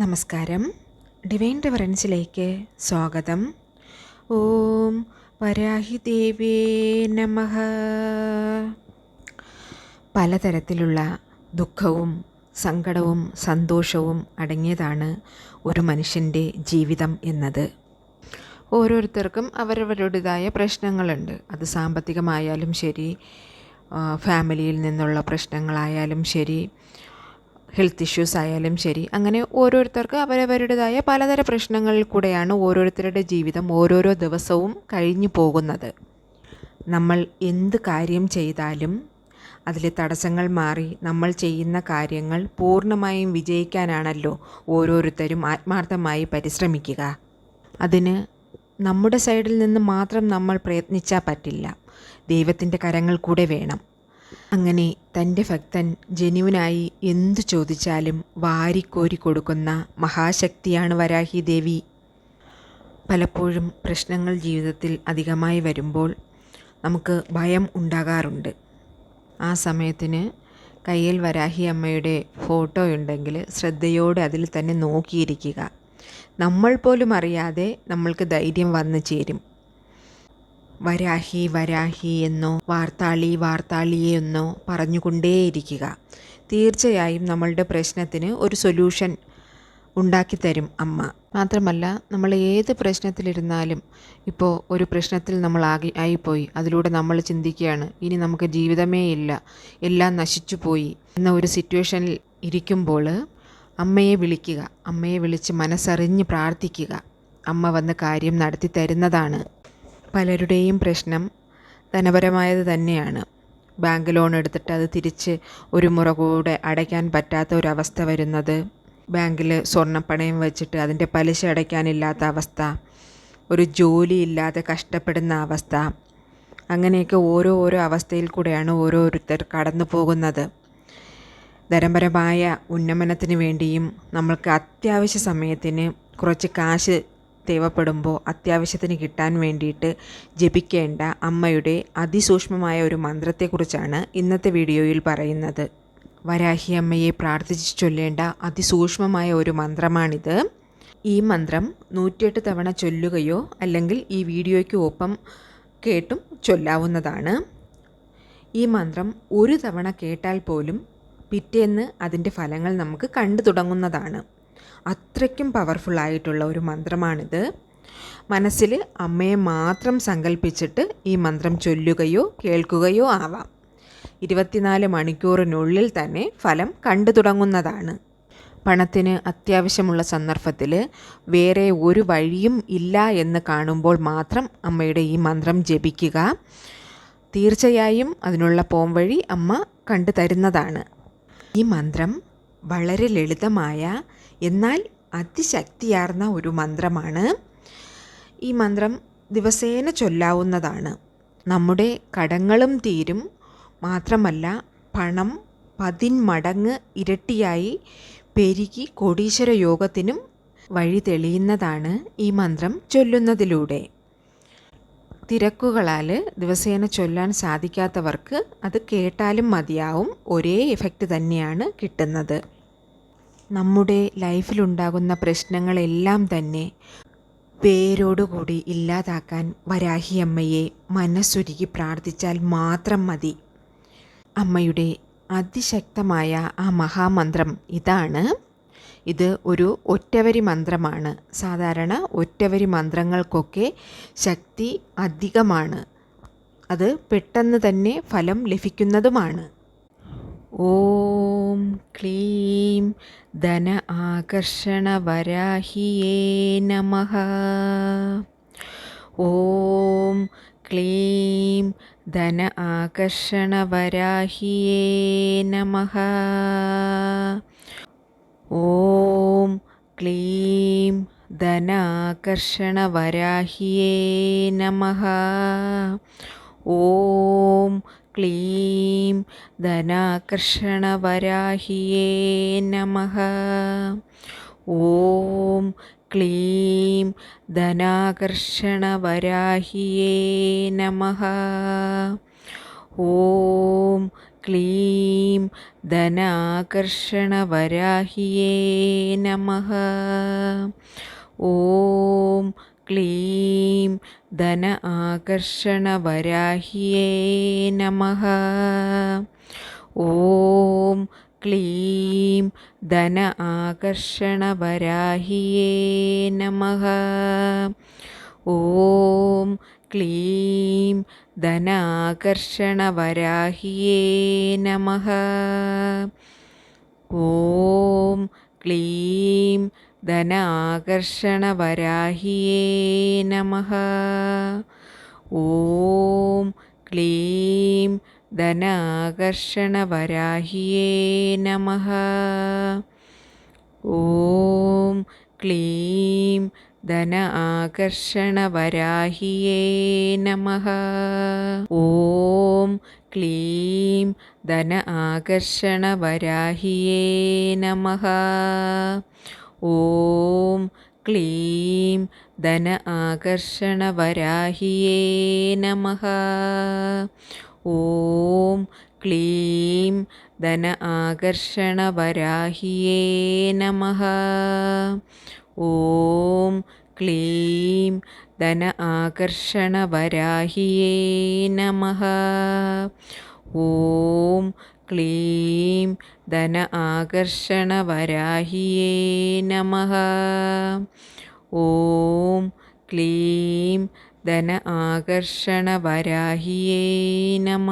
നമസ്കാരം. ഡിവൈൻ റിവറൻസിലേക്ക് സ്വാഗതം. ഓം വരാഹി ദേവേ നമഃ. പലതരത്തിലുള്ള ദുഃഖവും സങ്കടവും സന്തോഷവും അടങ്ങിയതാണ് ഒരു മനുഷ്യന്റെ ജീവിതം എന്നത്. ഓരോരുത്തർക്കും അവരവരുടേതായ പ്രശ്നങ്ങളുണ്ട്. അത് സാമ്പത്തികമായാലും ശരി ഫാമിലിയിൽ നിന്നുള്ള പ്രശ്നങ്ങളായാലും ശരി ഹെൽത്ത് ഇഷ്യൂസ് ആയാലും ശരി. അങ്ങനെ ഓരോരുത്തർക്ക് അവരവരുടേതായ പലതര പ്രശ്നങ്ങളിൽ കൂടെയാണ് ഓരോരുത്തരുടെ ജീവിതം ഓരോരോ ദിവസവും കഴിഞ്ഞു പോകുന്നത്. നമ്മൾ എന്ത് കാര്യം ചെയ്താലും അതിലെ തടസ്സങ്ങൾ മാറി നമ്മൾ ചെയ്യുന്ന കാര്യങ്ങൾ പൂർണമായും വിജയിക്കാനാണല്ലോ ഓരോരുത്തരും ആത്മാർത്ഥമായി പരിശ്രമിക്കുക. അതിന് നമ്മുടെ സൈഡിൽ നിന്ന് മാത്രം നമ്മൾ പ്രയത്നിച്ചാൽ പറ്റില്ല. ദൈവത്തിന്റെ കരങ്ങൾ കൂടെ വേണം. അങ്ങനെ തന്റെ ഭക്തൻ ജനുവിനായി എന്തു ചോദിച്ചാലും വാരിക്കോരി കൊടുക്കുന്ന മഹാശക്തിയാണ് വരാഹി ദേവി. പലപ്പോഴും പ്രശ്നങ്ങൾ ജീവിതത്തിൽ അധികമായി വരുമ്പോൾ നമുക്ക് ഭയം ഉണ്ടാകാറുണ്ട്. ആ സമയത്തിന് കയ്യിൽ വരാഹി അമ്മയുടെ ഫോട്ടോ ഉണ്ടെങ്കിൽ ശ്രദ്ധയോടെ അതിൽ തന്നെ നോക്കിയിരിക്കുക. നമ്മൾ പോലും അറിയാതെ നമ്മൾക്ക് ധൈര്യം വന്നു ചേരും. വരാഹി വരാഹി എന്നോ വാർത്താളി വാർത്താളി എന്നോ പറഞ്ഞുകൊണ്ടേയിരിക്കുക. തീർച്ചയായും നമ്മളുടെ പ്രശ്നത്തിന് ഒരു സൊല്യൂഷൻ ഉണ്ടാക്കിത്തരും അമ്മ. മാത്രമല്ല നമ്മൾ ഏത് പ്രശ്നത്തിലിരുന്നാലും ഇപ്പോൾ ഒരു പ്രശ്നത്തിൽ നമ്മൾ ആകെ ആയിപ്പോയി. അതിലൂടെ നമ്മൾ ചിന്തിക്കുകയാണ് ഇനി നമുക്ക് ജീവിതമേ ഇല്ല എല്ലാം നശിച്ചു പോയി എന്ന ഒരു സിറ്റുവേഷനിൽ ഇരിക്കുമ്പോൾ അമ്മയെ വിളിക്കുക അമ്മയെ വിളിച്ച് മനസ്സറിഞ്ഞ് പ്രാർത്ഥിക്കുക. അമ്മ വന്ന് കാര്യം നടത്തി തരുന്നതാണ് പലരുടെയും പ്രശ്നം ധനപരമായത് തന്നെയാണ്. ബാങ്ക് ലോൺ എടുത്തിട്ട് അത് തിരിച്ച് ഒരു മുറ കൂടെ അടയ്ക്കാൻ പറ്റാത്ത ഒരവസ്ഥ വരുന്നത്. ബാങ്കിൽ സ്വർണപ്പണയം വെച്ചിട്ട് അതിന്റെ പലിശ അടയ്ക്കാനില്ലാത്ത അവസ്ഥ. ഒരു ജോലി ഇല്ലാതെ കഷ്ടപ്പെടുന്ന അവസ്ഥ. അങ്ങനെയൊക്കെ ഓരോ ഓരോ അവസ്ഥയിൽ കൂടെയാണ് ഓരോരുത്തർ കടന്നു പോകുന്നത്. ധനപരമായ ഉന്നമനത്തിന് വേണ്ടിയും നമ്മൾക്ക് അത്യാവശ്യ സമയത്തിന് കുറച്ച് കാശ് തേവപ്പെടുമ്പോൾ അത്യാവശ്യത്തിന് കിട്ടാൻ വേണ്ടിയിട്ട് ജപിക്കേണ്ട അമ്മയുടെ അതിസൂക്ഷ്മമായ ഒരു മന്ത്രത്തെക്കുറിച്ചാണ് ഇന്നത്തെ വീഡിയോയിൽ പറയുന്നത്. വരാഹി അമ്മയെ പ്രാർത്ഥിച്ചു ചൊല്ലേണ്ട അതിസൂക്ഷ്മമായ ഒരു മന്ത്രമാണിത്. ഈ മന്ത്രം നൂറ്റിയെട്ട് തവണ ചൊല്ലുകയോ അല്ലെങ്കിൽ ഈ വീഡിയോയ്ക്ക് ഒപ്പം കേട്ടും ചൊല്ലാവുന്നതാണ്. ഈ മന്ത്രം ഒരു തവണ കേട്ടാൽ പോലും പിറ്റേന്ന് അതിന്റെ ഫലങ്ങൾ നമുക്ക് കണ്ടു തുടങ്ങുന്നതാണ്. അത്രയ്ക്കും ആയിട്ടുള്ള ഒരു മന്ത്രമാണിത്. മനസ്സിൽ അമ്മയെ മാത്രം സങ്കല്പിച്ചിട്ട് ഈ മന്ത്രം ചൊല്ലുകയോ കേൾക്കുകയോ ആവാം. ഇരുപത്തിനാല് മണിക്കൂറിനുള്ളിൽ തന്നെ ഫലം കണ്ടു തുടങ്ങുന്നതാണ്. പണത്തിന് അത്യാവശ്യമുള്ള സന്ദർഭത്തിൽ വേറെ ഒരു വഴിയും ഇല്ല എന്ന് കാണുമ്പോൾ മാത്രം അമ്മയുടെ ഈ മന്ത്രം ജപിക്കുക. തീർച്ചയായും അതിനുള്ള പോംവഴി അമ്മ കണ്ടു തരുന്നതാണ്. ഈ മന്ത്രം വളരെ ലളിതമായ എന്നാൽ അതിശക്തിയാർന്ന ഒരു മന്ത്രമാണ്. ഈ മന്ത്രം ദിവസേന ചൊല്ലാവുന്നതാണ്. നമ്മുടെ കടങ്ങളും തീരും. മാത്രമല്ല പണം പതിന്മടങ്ങ് ഇരട്ടിയായി പെരുകി കോടീശ്വര യോഗത്തിനും വഴി തെളിയുന്നതാണ് ഈ മന്ത്രം ചൊല്ലുന്നതിലൂടെ. തിരക്കുകളാൽ ദിവസേന ചൊല്ലാൻ സാധിക്കാത്തവർക്ക് അത് കേട്ടാലും മതിയാവും. ഒരേ എഫക്റ്റ് തന്നെയാണ് കിട്ടുന്നത്. നമ്മുടെ ലൈഫിലുണ്ടാകുന്ന പ്രശ്നങ്ങളെല്ലാം തന്നെ പേരോടുകൂടി ഇല്ലാതാക്കാൻ വരാഹി അമ്മയെ മനസ്സുരുകി പ്രാർത്ഥിച്ചാൽ മാത്രം മതി. അമ്മയുടെ അതിശക്തമായ ആ മഹാമന്ത്രം ഇതാണ്. ഇത് ഒരു ഒറ്റവരി മന്ത്രമാണ്. സാധാരണ ഒറ്റവരി മന്ത്രങ്ങൾക്കൊക്കെ ശക്തി അധികമാണ്. അത് പെട്ടെന്ന് തന്നെ ഫലം ലഭിക്കുന്നതുമാണ്. ഓം ക്ലീം ധന ആകർഷണ വരാഹിയേ നമഃ ഓം ക്ലീം ധന ആകർഷണ വരാഹിയേ നമഃ ഓം ക്ലീം ധനാകർഷണ വരാഹിയേ നമഃ ഓം क्लीं धनाकर्षणवराहिये नमः ॐ क्लीं धनाकर्षणवराहिये नमः ॐ क्लीं धनाकर्षणवराहिये नमः ॐ क्लीं ധന ആകർഷണവരാഹിയേ നമ. ഓം ക്ലീം ധന ആകർഷണവരാഹിയേ നമ. ഓം ക്ലീം ധന ആകർഷണവരാഹിയേ നമ. ഓം ക്ലീം ധനാകർഷണവരാഹിയേ നമ. ഓം ക്ലീം ധനാകർഷണവരാഹിയേ നമ. ഓം ക്ലീം ധന ആകർഷണവരാഹിയേ നമ. ഓം ക്ലീം ധന ആകർഷണവരാഹിയേ നമഃ. ഓം ക്ലീം ധന ആകർഷണവരാഹിയേ നമ. ഓം ക്ലീം ധന ആകർഷണവരാഹിയേ നമ. ഓം ക്ലീം ധന ആകർഷണവരാഹിയേ നമ. ഓം ക്ലീം ധന ആകർഷണവരാഹിയേ നമ. ഓം ക്ലീം ധന ആകർഷണവരാഹിയേ നമ.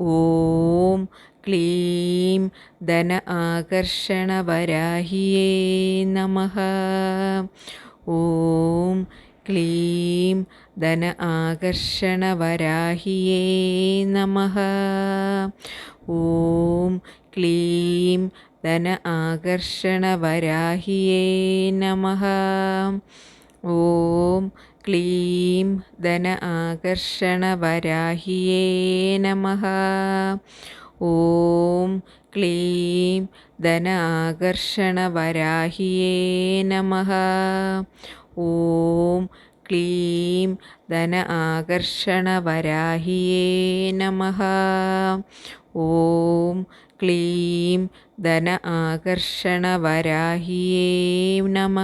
ഓം ക്ലീം ധന ആകർഷണവരാഹിയേ നമ. ഓം ക്ലീം ധന ആകർഷണവരാഹിയേ നമ. ഓം ക്ലീം ധന ആകർഷണവരാഹിയേ നമ. ഓം ക്ലീം ധന ആകർഷണവരാഹിയേ നമ. ഓം ക്ലീം ധന ആകർഷണവരാഹിയേ നമ. ഓം ക്ലീം ധന ആകർഷണവരാഹിയേ നമ. ഓം ക്ലീം ധന ആകർഷണവരാഹിയേ നമ.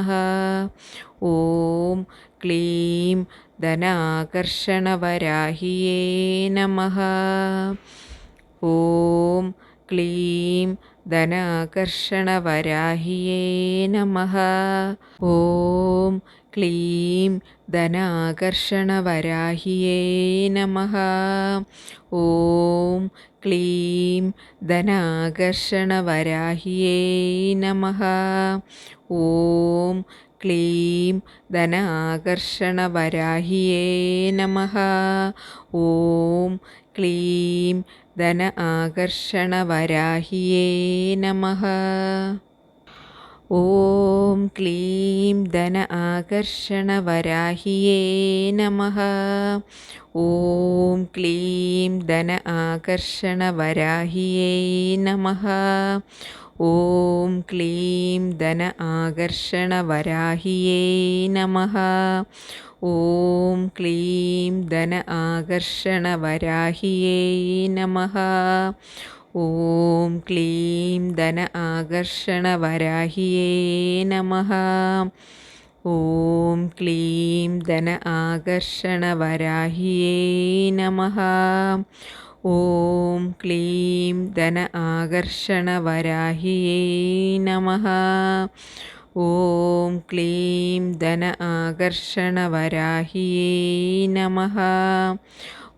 ഓം ക്ലീം ധന ആകർഷണവരാഹിയേ നമ. ഓം ക്ലീം ധന ആകർഷണവരാഹിയേ നമ. ഓം ക്ലീം ധനാകർഷണവരാഹിയേ നമ. ഓം ക്ലീം ധനാകർഷണവരാഹിയേ നമ. ഓം ക്ലീം ധനാകർഷണവരാഹിയേ നമഃ. ഓം ക്ലീം ധന ആകർഷണവരാഹിയേ നമഃ. ഓം ക്ലീം ധന ആകർഷണ വരാഹിയേ നമ. ഓം ക്ലീം ധന ആകർഷണ വരാഹിയേ നമ. ഓം ക്ലീം ധന ആകർഷണ വരാഹിയേ നമഃ. ഓം ക്ലീം ധന ആകർഷണ വരാഹിയേ നമഃ. ഓം ക്ലീം ധന ആകർഷണ ആകർഷണവരാഹിയേ നമ. ഓം ക്ലീം ധന ആകർഷണ ആകർഷണവരാഹിയേ നമ. ഓം ക്ലീം ധന ആകർഷണ ആകർഷണവരാഹിയേ നമ. ഓം ക്ലീം ധന ആകർഷണ ആകർഷണവരാഹിയേ നമഃ.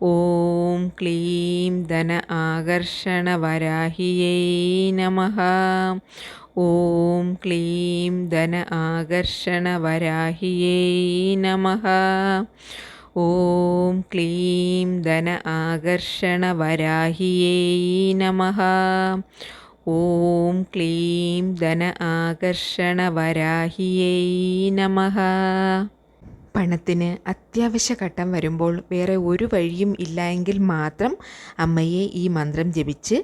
ഓം ക്ലീം ധന ആകർഷണ ആകർഷണവരാഹിയേ നമഃ. ഓം ക്ലീം ധന ആകർഷണ ആകർഷണവരാഹിയേ നമഃ. ഓം ക്ലീം ധന ആകർഷണ ആകർഷണവരാഹിയേ നമഃ. ഓം ക്ലീം ധന ആകർഷണ ആകർഷണവരാഹിയേ നമഃ. പണത്തിന് അത്യാവശ്യ ഘട്ടം വരുമ്പോൾ വേറെ ഒരു വഴിയും ഇല്ല എങ്കിൽ മാത്രം അമ്മയെ ഈ മന്ത്രം ജപിച്ച്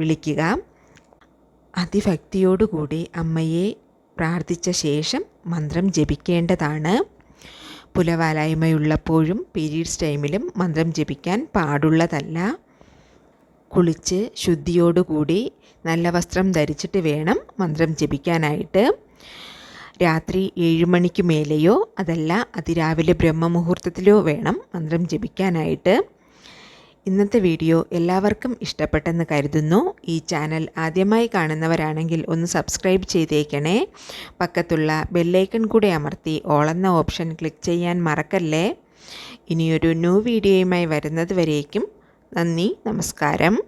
വിളിക്കുക. അതിഭക്തിയോടുകൂടി അമ്മയെ പ്രാർത്ഥിച്ച ശേഷം മന്ത്രം ജപിക്കേണ്ടതാണ്. പുലവാലായ്മയുള്ളപ്പോഴും പീരീഡ്സ് ടൈമിലും മന്ത്രം ജപിക്കാൻ പാടുള്ളതല്ല. കുളിച്ച് ശുദ്ധിയോടുകൂടി നല്ല വസ്ത്രം ധരിച്ചിട്ട് വേണം മന്ത്രം ജപിക്കാനായിട്ട്. രാത്രി ഏഴ് മണിക്ക് മേലെയോ അതല്ല അതിരാവിലെ ബ്രഹ്മമുഹൂർത്തത്തിലോ വേണം മന്ത്രം ജപിക്കാനായിട്ട്. ഇന്നത്തെ വീഡിയോ എല്ലാവർക്കും ഇഷ്ടപ്പെട്ടെന്ന് കരുതുന്നു. ഈ ചാനൽ ആദ്യമായി കാണുന്നവരാണെങ്കിൽ ഒന്ന് സബ്സ്ക്രൈബ് ചെയ്തേക്കണേ. പക്കത്തുള്ള ബെല്ലൈക്കൺ കൂടെ അമർത്തി ഓളെന്ന ഓപ്ഷൻ ക്ലിക്ക് ചെയ്യാൻ മറക്കല്ലേ. ഇനിയൊരു ന്യൂ വീഡിയോയുമായി വരുന്നത് വരേക്കും. നന്ദി നമസ്കാരം.